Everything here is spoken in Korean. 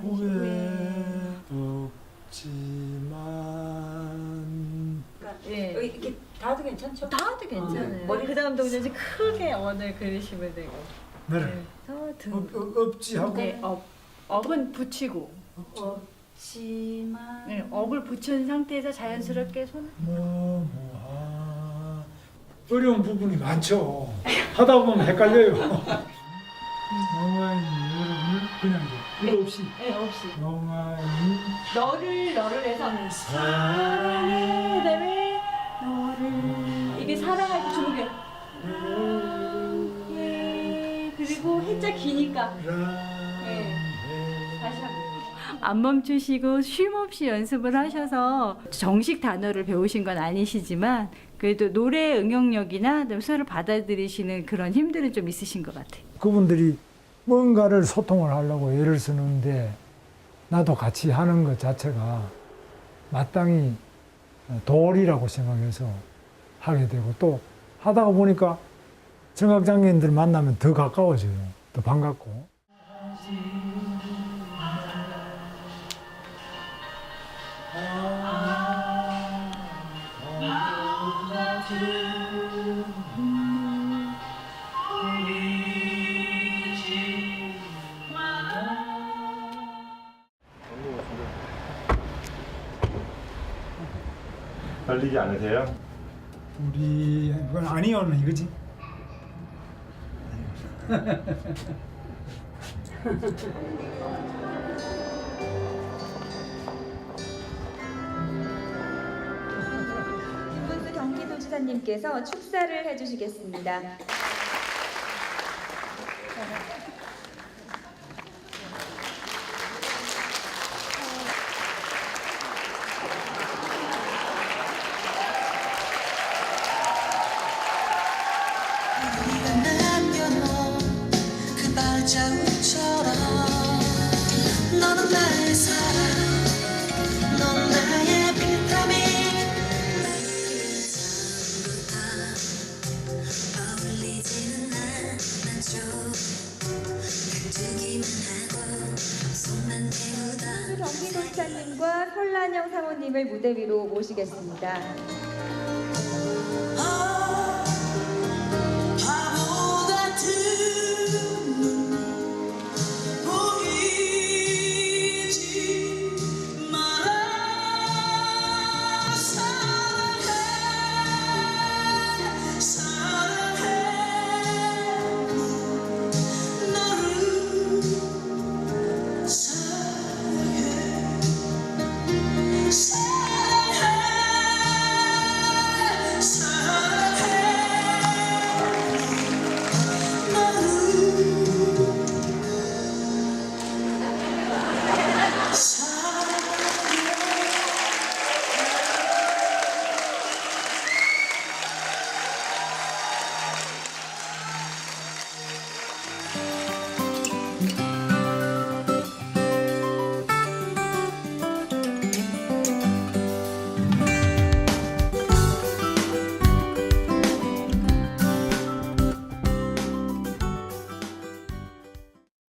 후회 없지만 예. 여기 이렇게 닿아도 괜찮죠? 다도 괜찮아요. 머리- 그 다음 동작 이제 크게 원을 그리시면 되고. 나를 그래서 등. 없, 없, 없지 하고 네, 업. 업은 붙이고. 없지만 네, 업을 붙인 상태에서 자연스럽게 손. 너무하 어려운 부분이 많죠. 하다 보면 헷갈려요. 너무하니 여러분을 그냥 이 거 없이 네, 없이. 너무하니 너를 너를 해서 사랑해 그다음에 너를 이게 사랑할 때 주목해. 예, 그리고 해자 기니까 네. 다시 한 번. 안 멈추시고 쉼 없이 연습을 하셔서 정식 단어를 배우신 건 아니시지만 그래도 노래 응용력이나 서로 받아들이시는 그런 힘들은 좀 있으신 것 같아요. 그분들이 뭔가를 소통을 하려고 애를 쓰는데 나도 같이 하는 것 자체가 마땅히 도리라고 생각해서 하게 되고 또 하다가 보니까 청각장애인들 만나면 더 가까워져요. 더 반갑고. 떨리지 않으세요? 우리 그건 아니요는 이거지. 김문수 경기도지사님께서 축사를 해주시겠습니다. 자국처럼 너는 나의 사랑 넌 나의 비타민 처음부터 어울리지는 않았죠 가두기만 하고 손만 대우던 김문수 경기도지사님과 설란영 사모님을 무대 위로 모시겠습니다. Bye.